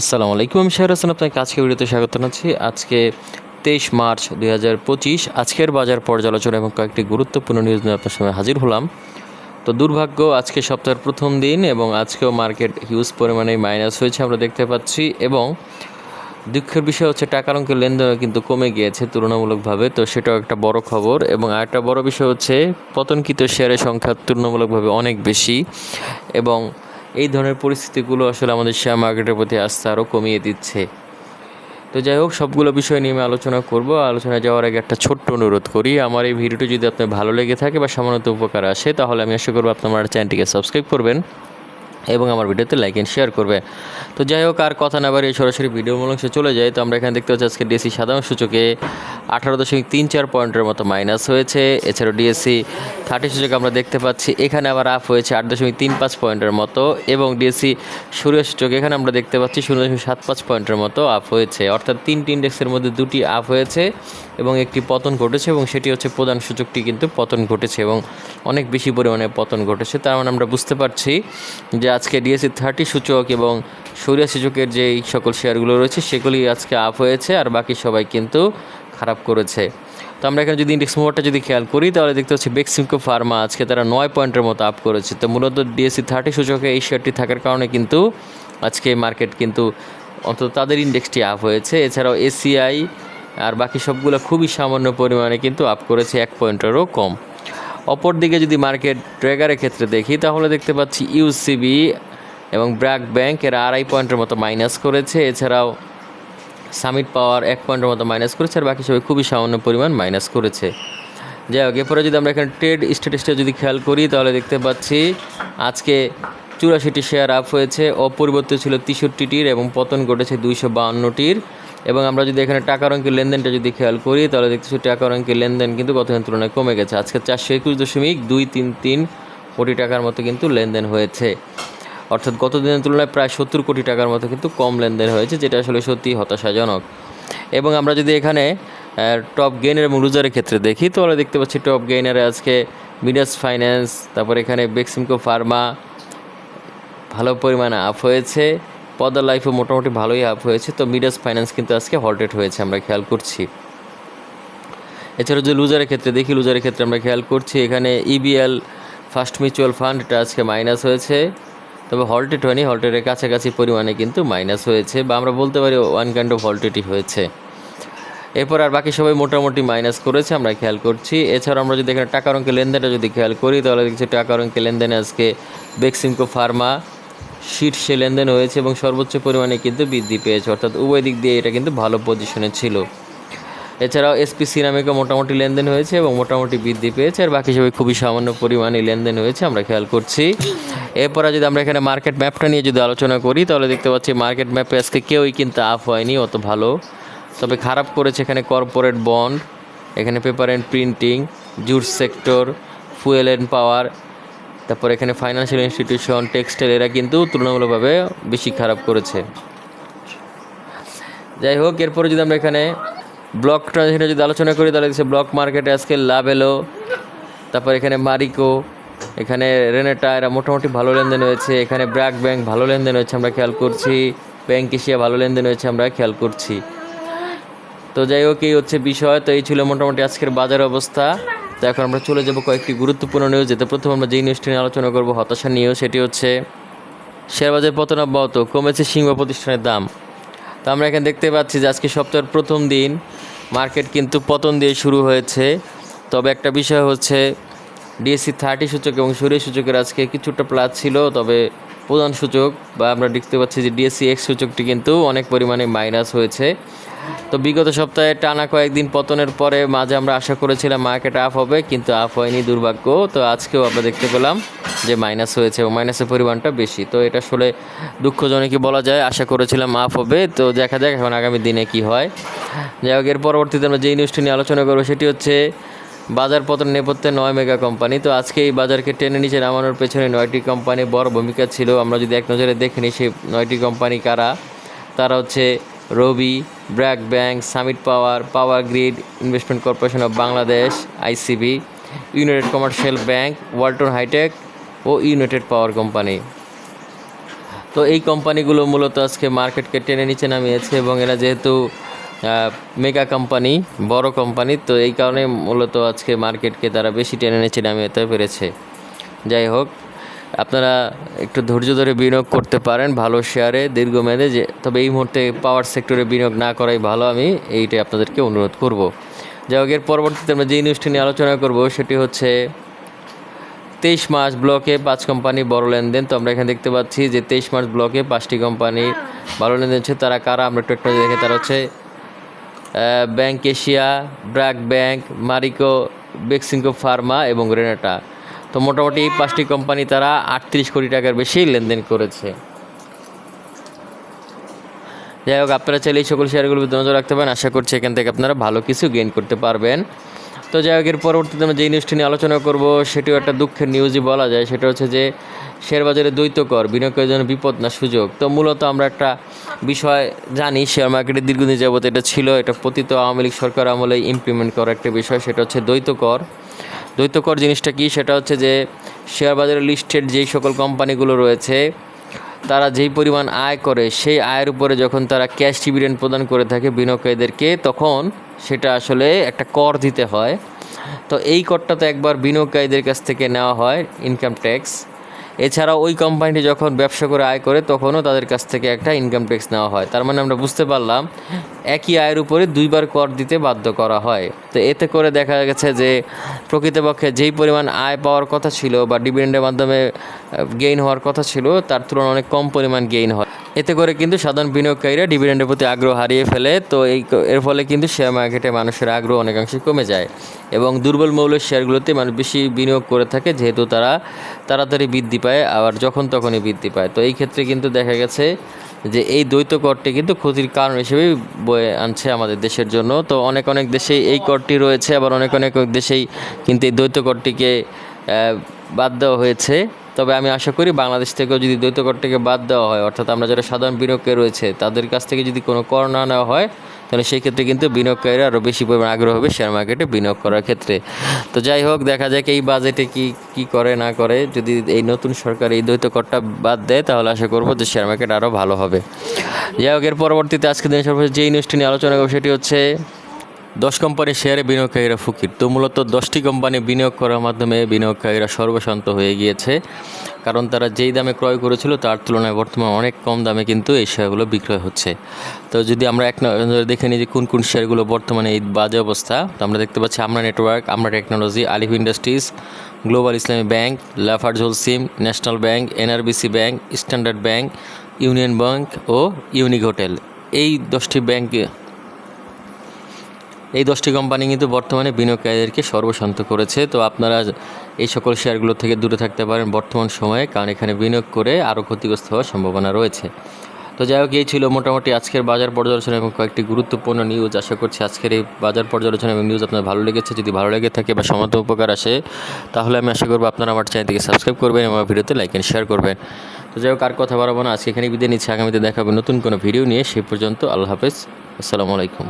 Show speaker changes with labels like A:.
A: আসসালামু আলাইকুম আমি শেহর হাসান আপনাকে আজকে ভিডিওতে স্বাগত জানাচ্ছি। আজকে তেইশ মার্চ দুই হাজার পঁচিশ, আজকের বাজার পর্যালোচনা এবং কয়েকটি গুরুত্বপূর্ণ নিউজ নিয়ে আপনার সামনে হাজির হলাম। তো দুর্ভাগ্য, আজকে সপ্তাহের প্রথম দিন এবং আজকেও মার্কেট হিউজ পরিমাণে মাইনাস হয়েছে আমরা দেখতে পাচ্ছি এবং দুঃখের বিষয় হচ্ছে টাকার অঙ্কের লেনদেনও কিন্তু কমে গিয়েছে তুলনামূলকভাবে, তো সেটাও একটা বড় খবর। এবং আরেকটা বড় বিষয় হচ্ছে পতনকৃত শেয়ারের সংখ্যা তুলনামূলকভাবে অনেক বেশি এবং এই ধরনের পরিস্থিতিগুলো আসলে আমাদের শেয়ার মার্কেটের প্রতি আস্থা আরও কমিয়ে দিচ্ছে। তো যাই হোক, সবগুলো বিষয় নিয়ে আমি আলোচনা করব। আলোচনা যাওয়ার আগে একটা ছোট্ট অনুরোধ করি। আমার এই ভিডিওটি যদি আপনার ভালো লেগে থাকে বা সামান্য উপকার আসে, তাহলে আমি আশা করব আপনার চ্যানেলটিকে সাবস্ক্রাইব করবেন। এবং আমার ভিডিওতে লাইক এন্ড শেয়ার করবে। তো যাই হোক, আর কথা না বাড়িয়ে সরাসরি ভিডিও অংশে চলে যায়। তো আমরা এখানে দেখতে পাচ্ছি আজকে ডিএসসি সাধারণ সূচকে আঠারো দশমিক তিন চার পয়েন্টের মতো মাইনাস হয়েছে। এছাড়াও ডিএসসি থার্টি সূচকে আমরা দেখতে পাচ্ছি, এখানে আবার আপ হয়েছে আট দশমিক তিন পাঁচ পয়েন্টের মতো। এবং ডিএসসি সূর্য সূচক এখানে আমরা দেখতে পাচ্ছি শূন্য দশমিক সাত পাঁচ পয়েন্টের মতো আপ হয়েছে। অর্থাৎ তিনটি ইন্ডেক্সের মধ্যে দুটি আপ হয়েছে। এবং একটি পতন ঘটেছে এবং সেটি হচ্ছে প্রধান সূচকটি কিন্তু পতন ঘটেছে এবং অনেক বেশি পরিমাণে পতন ঘটেছে। তার মানে আমরা বুঝতে পারছি যে আজকে ডিএসসি থার্টি সূচক এবং সূর্য সূচকের যে সকল শেয়ারগুলো রয়েছে, সেগুলি আজকে আপ হয়েছে আর বাকি সবাই কিন্তু খারাপ করেছে। তো আমরা এখানে যদি ইন্ডেক্স মুভারটা যদি খেয়াল করি, তাহলে দেখতে পাচ্ছি বেক্সিমকো ফার্মা আজকে তারা নয় পয়েন্টের মতো আপ করেছে। তো মূলত ডিএসসি থার্টি সূচকে এই শেয়ারটি থাকার কারণে কিন্তু আজকে মার্কেট কিন্তু অন্তত তাদের ইন্ডেক্সটি আপ হয়েছে। এছাড়াও এসিআই আর বাকি সবগুলো খুবই সামান্য পরিমাণে কিন্তু আপ করেছে, এক পয়েন্টেরও কম। অপরদিকে যদি মার্কেট ট্রেগারের ক্ষেত্রে দেখি, তাহলে দেখতে পাচ্ছি ইউসিবি এবং ব্র্যাক ব্যাংক এরা আড়াই পয়েন্টের মতো মাইনাস করেছে। এছাড়াও সামিট পাওয়ার এক পয়েন্টের মতো মাইনাস করেছে আর বাকি সবাই খুবই সামান্য পরিমাণ মাইনাস করেছে। যাই হোক, এরপরে যদি আমরা এখানে ট্রেড স্ট্যাটিসটা যদি খেয়াল করি, তাহলে দেখতে পাচ্ছি আজকে চুরাশিটি শেয়ার আপ হয়েছে, অপরিবর্তিত ছিল তেষট্টিটির এবং পতন ঘটেছে দুইশো বাউন্নটির। এবং আমরা যদি এখানে টাকার অঙ্কের লেনদেনটা যদি খেয়াল করি, তাহলে দেখতেছি টাকার অঙ্কের লেনদেন কিন্তু গতদিনের তুলনায় কমে গেছে। আজকে চারশো একুশ দশমিক দুই তিন তিন কোটি টাকার মতো কিন্তু লেনদেন হয়েছে। অর্থাৎ গত দিনের তুলনায় প্রায় সত্তর কোটি টাকার মতো কিন্তু কম লেনদেন হয়েছে, যেটা আসলে সত্যি হতাশাজনক। এবং আমরা যদি এখানে টপ গেইনার এবং লুজারের ক্ষেত্রে দেখি, তাহলে দেখতে পাচ্ছি টপ গেইনারে আজকে মিডাস ফাইন্যান্স তারপর এখানে বেক্সিমকো ফার্মা ভালো পরিমাণে আপ হয়েছে। পদার লাইফও মোটামুটি ভালোই আপ হয়েছে। তো মিডাস ফাইন্যান্স কিন্তু আজকে হল্টেড হয়েছে, আমরা খেয়াল করছি। এছাড়া যে লুজারের ক্ষেত্রে দেখি লুজারের ক্ষেত্রে আমরা খেয়াল করছি, এখানে ইবিএল ফার্স্ট মিউচুয়াল ফান্ড এটা আজকে মাইনাস হয়েছে। তবে হল্টেড হয়নি হল্টেডের কাছাকাছি পরিমাণে কিন্তু মাইনাস হয়েছে, বা আমরা বলতে পারি ওয়ান কাইন্ড অফ হল্টেডই হয়েছে। এরপর আর বাকি সবাই মোটামুটি মাইনাস করেছে, আমরা খেয়াল করছি। এছাড়া আমরা যদি এখানে টাকার অঙ্কের লেনদেনটা যদি খেয়াল করি, তাহলে দেখছি টাকার অঙ্কের লেনদেনে আজকে বেক্সিমকো ফার্মা শীর্ষে লেনদেন হয়েছে এবং সর্বোচ্চ পরিমাণে কিন্তু বৃদ্ধি পেয়েছে। অর্থাৎ উভয় দিক দিয়ে এটা কিন্তু ভালো পজিশনে ছিল। এছাড়াও এসপি সিরামিকও মোটামুটি লেনদেন হয়েছে এবং মোটামুটি বৃদ্ধি পেয়েছে। আর বাকি সবাই খুবই সামান্য পরিমাণে লেনদেন হয়েছে, আমরা খেয়াল করছি। এরপরে যদি আমরা এখানে মার্কেট ম্যাপটা নিয়ে যদি আলোচনা করি, তাহলে দেখতে পাচ্ছি মার্কেট ম্যাপে আজকে কেউই কিন্তু আপ হয়নি, অত ভালো। তবে খারাপ করেছে এখানে কর্পোরেট বন্ড এখানে paper and printing jute sector fuel and power তারপর এখানে ফাইন্যান্সিয়াল ইনস্টিটিউশন টেক্সটাইল এরা কিন্তু তুলনামূলকভাবে বেশি খারাপ করেছে। যাই হোক, এরপরে যদি আমরা এখানে ব্লক ট্রানজেকশনে যদি আলোচনা করি, তাহলে ব্লক মার্কেটে আজকে লাভ এলো। তারপর এখানে মারিকো এখানে রেনেটা এরা মোটামুটি ভালো লেনদেন হয়েছে। এখানে ব্র্যাক ব্যাংক ভালো লেনদেন হয়েছে, আমরা খেয়াল করছি। ব্যাংক এশিয়া ভালো লেনদেন হয়েছে, আমরা খেয়াল করছি। তো যাই হোক, এই হচ্ছে বিষয়। তো এই ছিল মোটামুটি আজকের বাজার অবস্থা। তো এখন আমরা চলে যাব কয়েকটি গুরুত্বপূর্ণ নিউজ যেতে প্রথমে আমরা যেই নিউজটি নিয়ে আলোচনা করব হতাশা নিয়েও সেটি হচ্ছে শেয়ার বাজার পতন অব্যাহত কমেছে সিংহ প্রতিষ্ঠানের দাম। তো আমরা এখানে দেখতে পাচ্ছি যে আজকে সপ্তাহের প্রথম দিন মার্কেট কিন্তু পতন দিয়ে শুরু হয়েছে। তবে একটা বিষয় হচ্ছে ডিএসসি থার্টি সূচক এবং সূর্য সূচকের আজকে কিছুটা প্লাস ছিল, তবে প্রধান সূচক বা আমরা দেখতে পাচ্ছি যে ডিএসসি এক্স সূচকটি কিন্তু অনেক পরিমাণে মাইনাস হয়েছে। তো বিগত সপ্তাহে টানা কয়েকদিন পতনের পরে মাঝে আমরা আশা করেছিলাম মার্কেট আপ হবে, কিন্তু আপ হয়নি, দুর্ভাগ্য। তো আজকেও আমরা দেখতে পেলাম যে মাইনাস হয়েছে এবং মাইনাসের পরিমাণটা বেশি। তো এটা আসলে দুঃখজনকই বলা যায়, আশা করেছিলাম আপ হবে। তো দেখা যাক এখন আগামী দিনে কি হয়। যাই হোক, এর পরবর্তীতে আমরা যেই নিউজটি নিয়ে আলোচনা করব, সেটি হচ্ছে বাজার পতন নেপথ্যে নয় মেগা কোম্পানি। তো আজকে এই বাজারকে টেনে নিচে নামানোর পেছনে নয়টি কোম্পানি বড় ভূমিকা ছিল। আমরা যদি এক নজরে দেখে নিই, সেই নয়টি কোম্পানি কারা? তারা হচ্ছে Robi, BRAC Bank, Summit Power Power Grid, Investment Corporation of Bangladesh, ICB, United Commercial Bank, Walton Hi-Tech O United Power company. তো এই কোম্পানিগুলো মূলত আজকে মার্কেটকে টেনে নিচে নামিয়েছে এবং এরা যেহেতু মেগা কোম্পানি বড় কোম্পানি তো এই কারণে মূলত আজকে মার্কেটকে তারা বেশি টেনে নিচে নামিয়ে পেরেছে যাই হোক আপনারা একটু ধৈর্য ধরে বিনিয়োগ করতে পারেন ভালো শেয়ারে দীর্ঘমেয়াদে যে তবে এই মুহূর্তে পাওয়ার সেক্টরে বিনিয়োগ না করাই ভালো আমি এইটাই আপনাদেরকে অনুরোধ করব। যাই হোক এর পরবর্তীতে আমরা যে নিউজটি নিয়ে আলোচনা করব সেটি হচ্ছে তেইশ মাস ব্লকে পাঁচ কোম্পানি বড় লেনদেন তো আমরা এখানে দেখতে পাচ্ছি যে তেইশ মাস ব্লকে পাঁচটি কোম্পানি ভালো লেনদেন হচ্ছে তারা কারা আমরা একটু একটু দেখে তারা হচ্ছে Bank Asia BRAC Bank, Marico Beximco Pharma এবং রেনাটা। তো মোটামুটি এই পাঁচটি কোম্পানি তারা আটত্রিশ কোটি টাকার বেশি লেনদেন করেছে। যাই হোক, আপনারা চাইলে এই সকল শেয়ারগুলোর নজর রাখতে পারেন। আশা করছি এখান থেকে আপনারা ভালো কিছু গেইন করতে পারবেন। তো যাই হোক, এর পরবর্তীতে আমরা যেই নিউজটি নিয়ে আলোচনা করব, সেটিও একটা দুঃখের নিউজই বলা যায়। সেটা হচ্ছে যে শেয়ার বাজারে দ্বৈত কর বিনিয়োগের জন্য বিপদ না সুযোগ। তো মূলত আমরা একটা বিষয় জানি শেয়ার মার্কেটে দীর্ঘদিন যাবত এটা ছিল, এটা পতিত আওয়ামী লীগ সরকার আমলে ইমপ্লিমেন্ট করা একটা বিষয়, সেটা হচ্ছে দ্বৈত কর দ্বৈত কর জিনিসটা কি? সেটা হচ্ছে যে শেয়ার বাজারে লিস্টেড যেই সকল কোম্পানিগুলো রয়েছে তারা যেই পরিমাণ আয় করে, সেই আয়ের উপরে যখন তারা ক্যাশ ডিভিডেন্ড প্রদান করে থাকে বিনিয়োগকারীদেরকে, তখন সেটা আসলে একটা কর দিতে হয়। তো এই করটা তো একবার বিনিয়োগকারীদের কাছ থেকে নেওয়া হয় ইনকাম ট্যাক্স এছাড়া ওই কোম্পানিটি যখন ব্যবসা করে আয় করে, তখনও তাদের কাছ থেকে একটা ইনকাম ট্যাক্স নেওয়া হয়। তার মানে আমরা বুঝতে পারলাম, একই আয়ের উপরে দুইবার কর দিতে বাধ্য করা হয়। তো এতে করে দেখা গেছে যে, প্রকৃতপক্ষে যেই পরিমাণ আয় পাওয়ার কথা ছিল বা ডিভিডেন্ডের মাধ্যমে গেইন হওয়ার কথা ছিল, তার তুলনায় অনেক কম পরিমাণ গেইন হয়। এতে করে কিন্তু সাধারণ বিনিয়োগকারীরা ডিভিডেন্ডের প্রতি আগ্রহ হারিয়ে ফেলে। তো এই এর ফলে কিন্তু শেয়ার মার্কেটে মানুষের আগ্রহ অনেকাংশে কমে যায় এবং দুর্বল মৌলের শেয়ারগুলোতে মানুষ বেশি বিনিয়োগ করে থাকে, যেহেতু তারা তাড়াতাড়ি বৃদ্ধি পায়, আবার যখন তখনই বৃদ্ধি পায়। তো এই ক্ষেত্রে কিন্তু দেখা গেছে যে এই দ্বৈত করটি কিন্তু ক্ষতির কারণ হিসেবেই বয়ে আনছে আমাদের দেশের জন্য। তো অনেক অনেক দেশেই এই করটি রয়েছে, আবার অনেক অনেক দেশেই কিন্তু এই দ্বৈত করটিকে বাদ দেওয়া হয়েছে। তবে আমি আশা করি বাংলাদেশ থেকেও যদি দ্বৈত করটিকে বাদ দেওয়া হয়, অর্থাৎ আমরা যারা সাধারণ বিনিয়োগকারী রয়েছে, তাদের কাছ থেকে যদি কোনো কর না নেওয়া হয়, তাহলে সেই ক্ষেত্রে কিন্তু বিনিয়োগকারীরা আরও বেশি পরিমাণ আগ্রহ হবে শেয়ার মার্কেটে বিনিয়োগ করার ক্ষেত্রে। তো যাই হোক, দেখা যাক এই বাজেটে কি কি করে না করে। যদি এই নতুন সরকার এই দ্বৈত করটা বাদ দেয়, তাহলে আশা করব যে শেয়ার মার্কেট আরও ভালো হবে। যাই হোক, এর পরবর্তীতে আজকে দিনের সর্বশেষ যেই নিউজটি নিয়ে আলোচনা করব, সেটি হচ্ছে দশ কোম্পানির শেয়ারে বিনিয়োগকারীরা ফুকির। তো মূলত দশটি কোম্পানি বিনিয়োগ করার মাধ্যমে বিনিয়োগকারীরা সর্বশান্ত হয়ে গিয়েছে। কারণ তারা যেই দামে ক্রয় করেছিল, তার তুলনায় বর্তমানে অনেক কম দামে কিন্তু এই শেয়ারগুলো বিক্রয় হচ্ছে। তো যদি আমরা এক নজরে দেখে নিই যে কোন কোন শেয়ারগুলো বর্তমানে এই বাজে অবস্থা, তো আমরা দেখতে পাচ্ছি আমরা Network, Aamra Technology, Alif Industries, Global Islami Bank Lafarge Holcim National Bank, NRBC Bank, Standard Bank, Union Bank ও ইউনিক হোটেল এই দশটি ব্যাংক এই দশটি কোম্পানি কিন্তু বর্তমানে বিনিয়োগকারীদেরকে সর্বশান্ত করেছে। তো আপনারা এই সকল শেয়ারগুলো থেকে দূরে থাকতে পারেন বর্তমান সময়ে, কারণ এখানে বিনিয়োগ করে আরও ক্ষতিগ্রস্ত হওয়ার সম্ভাবনা রয়েছে। তো যাই হোক, এই ছিল মোটামুটি আজকের বাজার পর্যালোচনা এবং কয়েকটি গুরুত্বপূর্ণ নিউজ আশা করছি আজকের এই বাজার পর্যালোচনা এবং নিউজ আপনার ভালো লেগেছে। যদি ভালো লেগে থাকে বা সমান্ত উপকার আসে, তাহলে আমি আশা করব আপনারা আমার চ্যানেলটিকে সাবস্ক্রাইব করবেন এবং ভিডিওতে লাইক অ্যান্ড শেয়ার করবেন। তো যাই হোক, আর কথা বাড়াবো না। আজকে এখানে বিদায় নিচ্ছি। আগামীতে দেখাবে নতুন কোনো ভিডিও নিয়ে। সেই পর্যন্ত আল্লাহ হাফেজ। আসসালামু আলাইকুম।